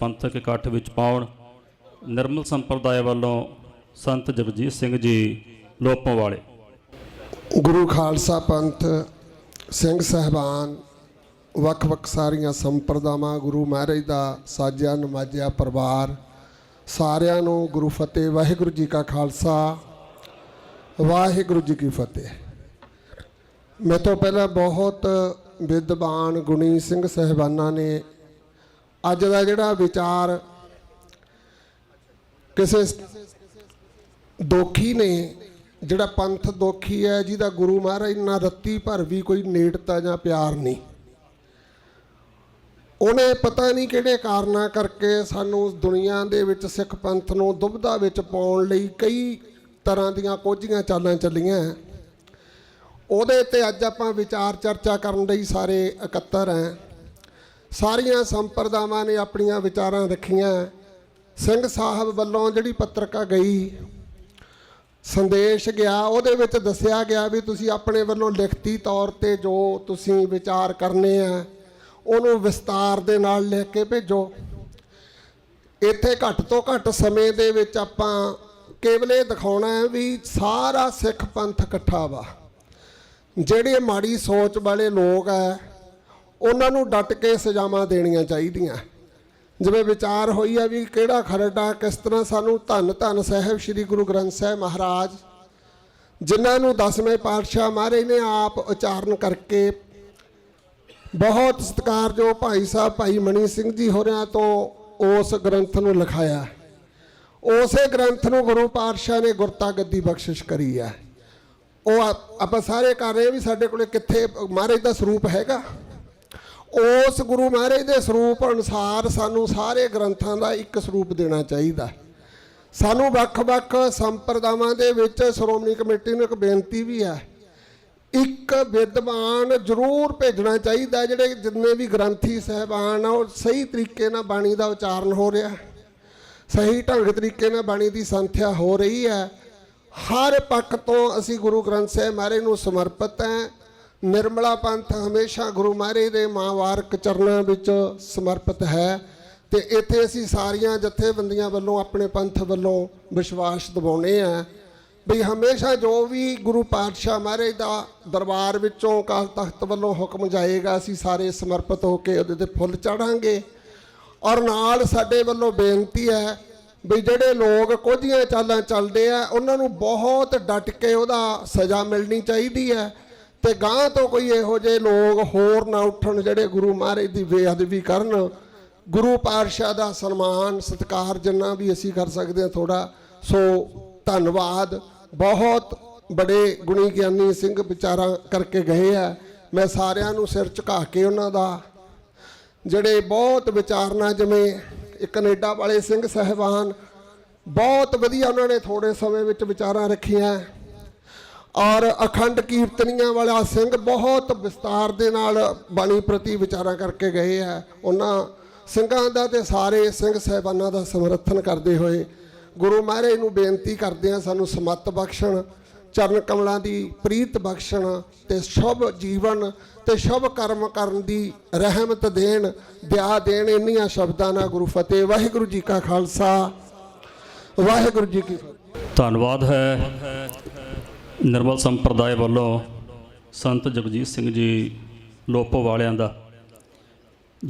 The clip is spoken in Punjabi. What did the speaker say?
ਪੰਥਕ ਇਕੱਠ ਵਿੱਚ ਪਾਉਣ, ਨਿਰਮਲ ਸੰਪਰਦਾਇ ਵੱਲੋਂ ਸੰਤ ਜਗਜੀਤ ਸਿੰਘ ਜੀ ਲੋਪੋਂ ਵਾਲੇ। ਗੁਰੂ ਖਾਲਸਾ ਪੰਥ, ਸਿੰਘ ਸਹਿਬਾਨ, ਵੱਖ-ਵੱਖ ਸਾਰੀਆਂ ਸੰਪਰਦਾਵਾਂ, ਗੁਰੂ ਮਹਾਰਾਜ ਦਾ ਸਾਜਿਆ ਨਮਾਜਿਆ ਪਰਿਵਾਰ, ਸਾਰਿਆਂ ਨੂੰ ਗੁਰੂ ਫਤਿਹ, ਵਾਹਿਗੁਰੂ ਜੀ ਕਾ ਖਾਲਸਾ, ਵਾਹਿਗੁਰੂ ਜੀ ਕੀ ਫਤਿਹ। ਮੈਂ ਤੋਂ ਪਹਿਲਾਂ ਬਹੁਤ ਵਿਦਵਾਨ ਗੁਣੀ ਸਿੰਘ ਸਹਿਬਾਨਾਂ ਨੇ ਅੱਜ ਦਾ ਜਿਹੜਾ ਵਿਚਾਰ ਕਿਸੇ ਦੋਖੀ ਨੇ, ਜਿਹੜਾ ਪੰਥ ਦੋਖੀ ਹੈ, ਜਿਹਦਾ ਗੁਰੂ ਮਹਾਰਾਜ ਨਾਲ ਰੱਤੀ ਭਰ ਵੀ ਕੋਈ ਨੇੜਤਾ ਜਾਂ ਪਿਆਰ ਨਹੀਂ। ਉਹਨੇ ਪਤਾ ਨਹੀਂ ਕਿਹੜੇ ਕਾਰਨਾਂ ਕਰਕੇ ਸਾਨੂੰ ਦੁਨੀਆ ਦੇ ਵਿੱਚ ਸਿੱਖ ਪੰਥ ਨੂੰ ਦੁਬਧਾ ਵਿੱਚ ਪਾਉਣ ਲਈ ਕਈ ਤਰ੍ਹਾਂ ਦੀਆਂ ਕੋਝੀਆਂ ਚਾਲਾਂ ਚੱਲੀਆਂ। ਉਹਦੇ ਤੇ ਅੱਜ ਆਪਾਂ ਵਿਚਾਰ ਚਰਚਾ ਕਰਨ ਲਈ ਸਾਰੇ ਇਕੱਤਰ ਹੈ। ਸਾਰੀਆਂ ਸੰਪਰਦਾਵਾਂ ਨੇ ਆਪਣੀਆਂ ਵਿਚਾਰਾਂ ਰੱਖੀਆਂ। ਸਿੰਘ ਸਾਹਿਬ ਵੱਲੋਂ ਜਿਹੜੀ ਪੱਤਰਕਾ ਗਈ, ਸੰਦੇਸ਼ ਗਿਆ, ਉਹਦੇ ਵਿੱਚ ਦੱਸਿਆ ਗਿਆ ਵੀ ਤੁਸੀਂ ਆਪਣੇ ਵੱਲੋਂ ਲਿਖਤੀ ਤੌਰ ਤੇ ਜੋ ਤੁਸੀਂ ਵਿਚਾਰ ਕਰਨੇ ਆ, ਉਹਨੂੰ ਵਿਸਤਾਰ ਦੇ ਨਾਲ ਲਿਖ ਕੇ ਭੇਜੋ। ਇੱਥੇ ਘੱਟ ਤੋਂ ਘੱਟ ਸਮੇਂ ਦੇ ਵਿੱਚ ਆਪਾਂ ਕੇਵਲ ਇਹ ਦਿਖਾਉਣਾ ਹੈ ਵੀ ਸਾਰਾ ਸਿੱਖ ਪੰਥ ਇਕੱਠਾ ਵਾ। ਜਿਹੜੇ ਮਾੜੀ ਸੋਚ ਵਾਲੇ ਲੋਕ ਆ ਉਹਨਾਂ ਨੂੰ ਡਟ ਕੇ ਸਜ਼ਾਵਾਂ ਦੇਣੀਆਂ ਚਾਹੀਦੀਆਂ। ਜਿਵੇਂ ਵਿਚਾਰ ਹੋਈ ਆ ਵੀ ਕਿਹੜਾ ਖਰੜਾ, ਕਿਸ ਤਰ੍ਹਾਂ ਸਾਨੂੰ ਧੰਨ ਧੰਨ ਸਾਹਿਬ ਸ੍ਰੀ ਗੁਰੂ ਗ੍ਰੰਥ ਸਾਹਿਬ ਮਹਾਰਾਜ, ਜਿਨ੍ਹਾਂ ਨੂੰ ਦਸਵੇਂ ਪਾਤਸ਼ਾਹ ਮਹਾਰਾਜ ਨੇ ਆਪ ਉਚਾਰਨ ਕਰਕੇ ਬਹੁਤ ਸਤਿਕਾਰਯੋਗ ਭਾਈ ਸਾਹਿਬ ਭਾਈ ਮਣੀ ਸਿੰਘ ਜੀ ਹੋਰਿਆਂ ਤੋਂ ਉਸ ਗ੍ਰੰਥ ਨੂੰ ਲਿਖਾਇਆ। ਉਸੇ ਗ੍ਰੰਥ ਨੂੰ ਗੁਰੂ ਪਾਤਸ਼ਾਹ ਨੇ ਗੁਰਤਾ ਗੱਦੀ ਬਖਸ਼ਿਸ਼ ਕਰੀ ਹੈ ਉਹ ਆਪਾਂ ਸਾਰੇ ਕਰ ਰਹੇ ਵੀ ਸਾਡੇ ਕੋਲੇ ਕਿੱਥੇ ਮਹਾਰਾਜ ਦਾ ਸਰੂਪ ਹੈਗਾ। ਉਸ ਗੁਰੂ ਮਹਾਰਾਜ ਦੇ ਸਰੂਪ ਅਨੁਸਾਰ ਸਾਨੂੰ ਸਾਰੇ ਗ੍ਰੰਥਾਂ ਦਾ ਇੱਕ ਸਰੂਪ ਦੇਣਾ ਚਾਹੀਦਾ ਸਾਨੂੰ ਵੱਖ-ਵੱਖ ਸੰਪਰਦਾਵਾਂ ਦੇ ਵਿੱਚ ਸ਼੍ਰੋਮਣੀ ਕਮੇਟੀ ਨੂੰ ਇੱਕ ਬੇਨਤੀ ਵੀ ਹੈ। ਇੱਕ ਵਿਦਵਾਨ ਜ਼ਰੂਰ ਭੇਜਣਾ ਚਾਹੀਦਾ ਜਿਹੜੇ ਜਿੰਨੇ ਵੀ ਗ੍ਰੰਥੀ ਸਹਿਬਾਨ ਆ, ਉਹ ਸਹੀ ਤਰੀਕੇ ਨਾਲ ਬਾਣੀ ਦਾ ਉਚਾਰਨ ਹੋ ਰਿਹਾ ਸਹੀ ਢੰਗ ਤਰੀਕੇ ਨਾਲ ਬਾਣੀ ਦੀ ਸੰਥਿਆ ਹੋ ਰਹੀ ਹੈ। ਹਰ ਪੱਖ ਤੋਂ ਅਸੀਂ ਗੁਰੂ ਗ੍ਰੰਥ ਸਾਹਿਬ ਮਹਾਰਾਜ ਨੂੰ ਸਮਰਪਿਤ ਹੈ। ਨਿਰਮਲਾ ਪੰਥ ਹਮੇਸ਼ਾ ਗੁਰੂ ਮਹਾਰਾਜ ਦੇ ਮਾਵਾਰਕ ਚਰਨਾਂ ਵਿੱਚ ਸਮਰਪਿਤ ਹੈ ਤੇ ਇੱਥੇ ਅਸੀਂ ਸਾਰੀਆਂ ਜਥੇਬੰਦੀਆਂ ਵੱਲੋਂ ਆਪਣੇ ਪੰਥ ਵੱਲੋਂ ਵਿਸ਼ਵਾਸ ਦਿਵਾਉਣੇ ਆ ਵੀ ਹਮੇਸ਼ਾ ਜੋ ਵੀ ਗੁਰੂ ਪਾਤਸ਼ਾਹ ਮਹਾਰਾਜ ਦਾ ਦਰਬਾਰ ਵਿੱਚੋਂ ਅਕਾਲ ਤਖਤ ਵੱਲੋਂ ਹੁਕਮ ਜਾਏਗਾ, ਅਸੀਂ ਸਾਰੇ ਸਮਰਪਿਤ ਹੋ ਕੇ ਉਹਦੇ ਤੇ ਫੁੱਲ ਚੜਾਂਗੇ ਔਰ ਨਾਲ ਸਾਡੇ ਵੱਲੋਂ ਬੇਨਤੀ ਹੈ ਵੀ ਜਿਹੜੇ ਲੋਕ ਕੋਝੀਆਂ ਚਾਲਾਂ ਚੱਲਦੇ ਆ, ਉਹਨਾਂ ਨੂੰ ਬਹੁਤ ਡਟ ਕੇ ਉਹਦਾ ਸਜ਼ਾ ਮਿਲਣੀ ਚਾਹੀਦੀ ਹੈ। ਤੇ ਗਾਂ ਤੋਂ ਕੋਈ ਇਹੋ ਜਿਹੇ ਲੋਕ ਹੋਰ ਨਾ ਉੱਠਣ ਜਿਹੜੇ ਗੁਰੂ ਮਹਾਰਾਜ ਦੀ ਬੇਅਦਬੀ ਕਰਨ। ਗੁਰੂ ਪਾਤਸ਼ਾਹ ਦਾ ਸਨਮਾਨ, ਸਤਿਕਾਰ ਜਿੰਨਾ ਵੀ ਅਸੀਂ ਕਰ ਸਕਦੇ ਹਾਂ ਥੋੜਾ ਸੋ ਧੰਨਵਾਦ। ਬਹੁਤ ਬੜੇ ਗੁਣੀ ਗਿਆਨੀ ਸਿੰਘ ਵਿਚਾਰਾਂ ਕਰਕੇ ਗਏ ਆ। ਮੈਂ ਸਾਰਿਆਂ ਨੂੰ ਸਿਰ ਝੁਕਾ ਕੇ ਉਹਨਾਂ ਦਾ। ਜਿਹੜੇ ਬਹੁਤ ਵਿਚਾਰਨਾ ਜਿਵੇਂ ਇੱਕ ਕੈਨੇਡਾ ਵਾਲੇ ਸਿੰਘ ਸਹਿਬਾਨ, ਬਹੁਤ ਵਧੀਆ ਉਹਨਾਂ ਨੇ ਥੋੜੇ ਸਮੇਂ ਵਿੱਚ ਵਿਚਾਰਾਂ ਰੱਖੀਆਂ। ਔਰ ਅਖੰਡ ਕੀਰਤਨੀਆਂ ਵਾਲਾ ਸਿੰਘ ਬਹੁਤ ਵਿਸਤਾਰ ਦੇ ਨਾਲ ਬਾਣੀ ਪ੍ਰਤੀ ਵਿਚਾਰਾਂ ਕਰਕੇ ਗਏ ਆ। ਉਹਨਾਂ ਸਿੰਘਾਂ ਦਾ ਤੇ ਸਾਰੇ ਸਿੰਘ ਸਹਿਬਾਨਾਂ ਦਾ ਸਮਰਥਨ ਕਰਦੇ ਹੋਏ ਗੁਰੂ ਮਹਾਰਾਜ ਨੂੰ ਬੇਨਤੀ ਕਰਦੇ ਆ ਸਾਨੂੰ ਸਮੱਤ ਬਖਸ਼ਣ, ਚਰਨ ਕਮਲਾਂ ਦੀ ਪ੍ਰੀਤ ਬਖਸ਼ਣ ਤੇ ਸ਼ੁਭ ਜੀਵਨ ਤੇ ਸ਼ੁਭ ਕਰਮ ਕਰਨ ਦੀ ਰਹਿਮਤ ਦੇਣ ਦਿਆ ਦੇਣ ਇੰਨੀਆਂ ਸ਼ਬਦਾਂ ਨਾਲ ਗੁਰੂ ਫਤਿਹ। ਵਾਹਿਗੁਰੂ ਜੀ ਕਾ ਖਾਲਸਾ। ਵਾਹਿਗੁਰੂ ਜੀ ਕੀ ਫਤਿਹ। ਧੰਨਵਾਦ ਹੈ। ਨਿਰਮਲ ਸੰਪਰਦਾਇ ਵੱਲੋਂ ਸੰਤ ਜਗਜੀਤ ਸਿੰਘ ਜੀ ਲੋਪੋ ਵਾਲਿਆਂ ਦਾ